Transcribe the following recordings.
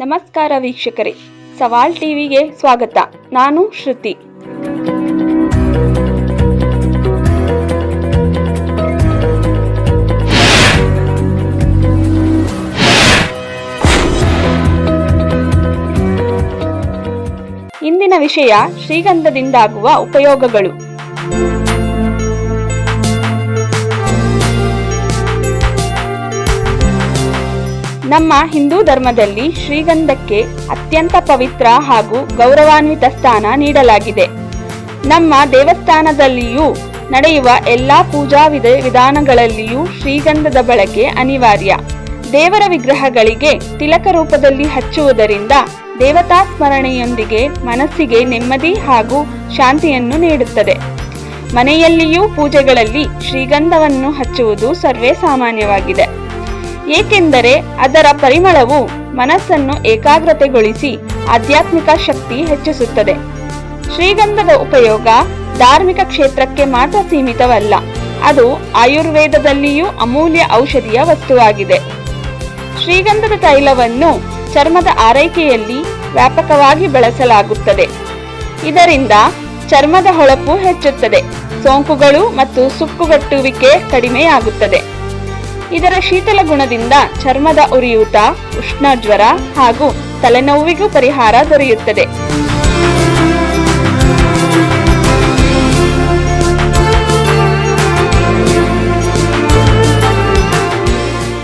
ನಮಸ್ಕಾರ ವೀಕ್ಷಕರೇ. ಸವಾಲ್ ಟಿವಿಗೆ ಸ್ವಾಗತ. ನಾನು ಶ್ರುತಿ. ಇಂದಿನ ವಿಷಯ ಶ್ರೀಗಂಧದಿಂದಾಗುವ ಉಪಯೋಗಗಳು. ನಮ್ಮ ಹಿಂದೂ ಧರ್ಮದಲ್ಲಿ ಶ್ರೀಗಂಧಕ್ಕೆ ಅತ್ಯಂತ ಪವಿತ್ರ ಹಾಗೂ ಗೌರವಾನ್ವಿತ ಸ್ಥಾನ ನೀಡಲಾಗಿದೆ. ನಮ್ಮ ದೇವಸ್ಥಾನದಲ್ಲಿಯೂ ನಡೆಯುವ ಎಲ್ಲಾ ಪೂಜಾ ವಿಧ ವಿಧಾನಗಳಲ್ಲಿಯೂ ಶ್ರೀಗಂಧದ ಬಳಕೆ ಅನಿವಾರ್ಯ. ದೇವರ ವಿಗ್ರಹಗಳಿಗೆ ತಿಲಕ ರೂಪದಲ್ಲಿ ಹಚ್ಚುವುದರಿಂದ ದೇವತಾ ಸ್ಮರಣೆಯೊಂದಿಗೆ ಮನಸ್ಸಿಗೆ ನೆಮ್ಮದಿ ಹಾಗೂ ಶಾಂತಿಯನ್ನು ನೀಡುತ್ತದೆ. ಮನೆಯಲ್ಲಿಯೂ ಪೂಜೆಗಳಲ್ಲಿ ಶ್ರೀಗಂಧವನ್ನು ಹಚ್ಚುವುದು ಸರ್ವೇ ಸಾಮಾನ್ಯವಾಗಿದೆ. ಏಕೆಂದರೆ ಅದರ ಪರಿಮಳವು ಮನಸ್ಸನ್ನು ಏಕಾಗ್ರತೆಗೊಳಿಸಿ ಆಧ್ಯಾತ್ಮಿಕ ಶಕ್ತಿ ಹೆಚ್ಚಿಸುತ್ತದೆ. ಶ್ರೀಗಂಧದ ಉಪಯೋಗ ಧಾರ್ಮಿಕ ಕ್ಷೇತ್ರಕ್ಕೆ ಮಾತ್ರ ಸೀಮಿತವಲ್ಲ, ಅದು ಆಯುರ್ವೇದದಲ್ಲಿಯೂ ಅಮೂಲ್ಯ ಔಷಧಿಯ ವಸ್ತುವಾಗಿದೆ. ಶ್ರೀಗಂಧದ ತೈಲವನ್ನು ಚರ್ಮದ ಆರೈಕೆಯಲ್ಲಿ ವ್ಯಾಪಕವಾಗಿ ಬಳಸಲಾಗುತ್ತದೆ. ಇದರಿಂದ ಚರ್ಮದ ಹೊಳಪು ಹೆಚ್ಚುತ್ತದೆ, ಸೋಂಕುಗಳು ಮತ್ತು ಸುಕ್ಕುಗಟ್ಟುವಿಕೆ ಕಡಿಮೆಯಾಗುತ್ತದೆ. ಇದರ ಶೀತಲ ಗುಣದಿಂದ ಚರ್ಮದ ಉರಿಯೂತ ಉಷ್ಣ ಜ್ವರ ಹಾಗೂ ತಲೆನೋವಿಗೂ ಪರಿಹಾರ ದೊರೆಯುತ್ತದೆ.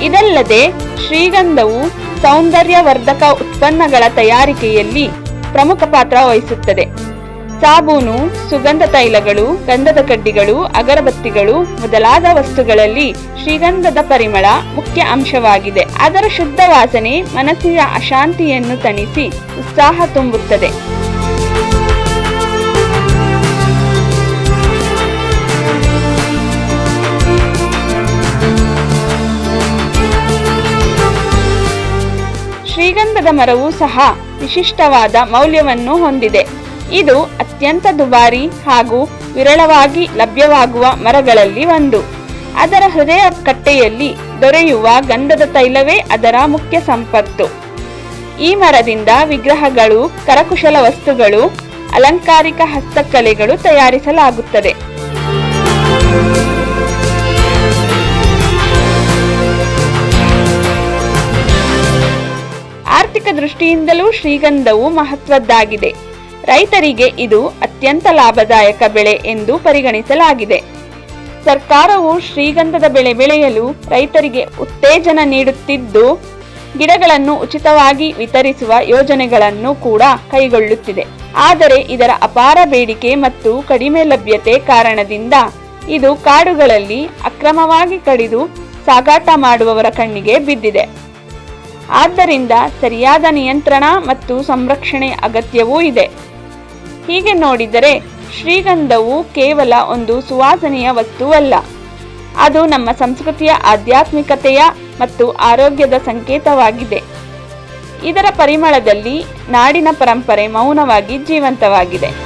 ಇದಲ್ಲದೆ ಶ್ರೀಗಂಧವು ಸೌಂದರ್ಯವರ್ಧಕ ಉತ್ಪನ್ನಗಳ ತಯಾರಿಕೆಯಲ್ಲಿ ಪ್ರಮುಖ ಪಾತ್ರ ವಹಿಸುತ್ತದೆ. ಸಾಬೂನು, ಸುಗಂಧ ತೈಲಗಳು, ಗಂಧದ ಕಡ್ಡಿಗಳು, ಅಗರಬತ್ತಿಗಳು ಮೊದಲಾದ ವಸ್ತುಗಳಲ್ಲಿ ಶ್ರೀಗಂಧದ ಪರಿಮಳ ಮುಖ್ಯ ಅಂಶವಾಗಿದೆ. ಅದರ ಶುದ್ಧ ವಾಸನೆ ಮನಸ್ಸಿನ ಅಶಾಂತಿಯನ್ನು ತಣಿಸಿ ಉತ್ಸಾಹ ತುಂಬುತ್ತದೆ. ಶ್ರೀಗಂಧದ ಮರವು ಸಹ ವಿಶಿಷ್ಟವಾದ ಮೌಲ್ಯವನ್ನು ಹೊಂದಿದೆ. ಇದು ಅತ್ಯಂತ ದುಬಾರಿ ಹಾಗೂ ವಿರಳವಾಗಿ ಲಭ್ಯವಾಗುವ ಮರಗಳಲ್ಲಿ ಒಂದು. ಅದರ ಹೃದಯ ಕಟ್ಟೆಯಲ್ಲಿ ದೊರೆಯುವ ಗಂಧದ ತೈಲವೇ ಅದರ ಮುಖ್ಯ ಸಂಪತ್ತು. ಈ ಮರದಿಂದ ವಿಗ್ರಹಗಳು, ಕರಕುಶಲ ವಸ್ತುಗಳು, ಅಲಂಕಾರಿಕ ಹಸ್ತಕಲೆಗಳು ತಯಾರಿಸಲಾಗುತ್ತದೆ. ಆರ್ಥಿಕ ದೃಷ್ಟಿಯಿಂದಲೂ ಶ್ರೀಗಂಧವು ಮಹತ್ವದ್ದಾಗಿದೆ. ರೈತರಿಗೆ ಇದು ಅತ್ಯಂತ ಲಾಭದಾಯಕ ಬೆಳೆ ಎಂದು ಪರಿಗಣಿಸಲಾಗಿದೆ. ಸರ್ಕಾರವು ಶ್ರೀಗಂಧದ ಬೆಳೆ ಬೆಳೆಯಲು ರೈತರಿಗೆ ಉತ್ತೇಜನ ನೀಡುತ್ತಿದ್ದು, ಗಿಡಗಳನ್ನು ಉಚಿತವಾಗಿ ವಿತರಿಸುವ ಯೋಜನೆಗಳನ್ನು ಕೂಡ ಕೈಗೊಳ್ಳುತ್ತಿದೆ. ಆದರೆ ಇದರ ಅಪಾರ ಬೇಡಿಕೆ ಮತ್ತು ಕಡಿಮೆ ಲಭ್ಯತೆ ಕಾರಣದಿಂದ ಇದು ಕಾಡುಗಳಲ್ಲಿ ಅಕ್ರಮವಾಗಿ ಕಡಿದು ಸಾಗಾಟ ಮಾಡುವವರ ಕಣ್ಣಿಗೆ ಬಿದ್ದಿದೆ. ಆದ್ದರಿಂದ ಸರಿಯಾದ ನಿಯಂತ್ರಣ ಮತ್ತು ಸಂರಕ್ಷಣೆ ಅಗತ್ಯವೂ ಇದೆ. ಹೀಗೆ ನೋಡಿದರೆ ಶ್ರೀಗಂಧವು ಕೇವಲ ಒಂದು ಸುವಾಸನೆಯ ವಸ್ತುವಲ್ಲ. ಅದು ನಮ್ಮ ಸಂಸ್ಕೃತಿಯ ಆಧ್ಯಾತ್ಮಿಕತೆಯ ಮತ್ತು ಆರೋಗ್ಯದ ಸಂಕೇತವಾಗಿದೆ. ಇದರ ಪರಿಮಳದಲ್ಲಿ ನಾಡಿನ ಪರಂಪರೆ ಮೌನವಾಗಿ ಜೀವಂತವಾಗಿದೆ.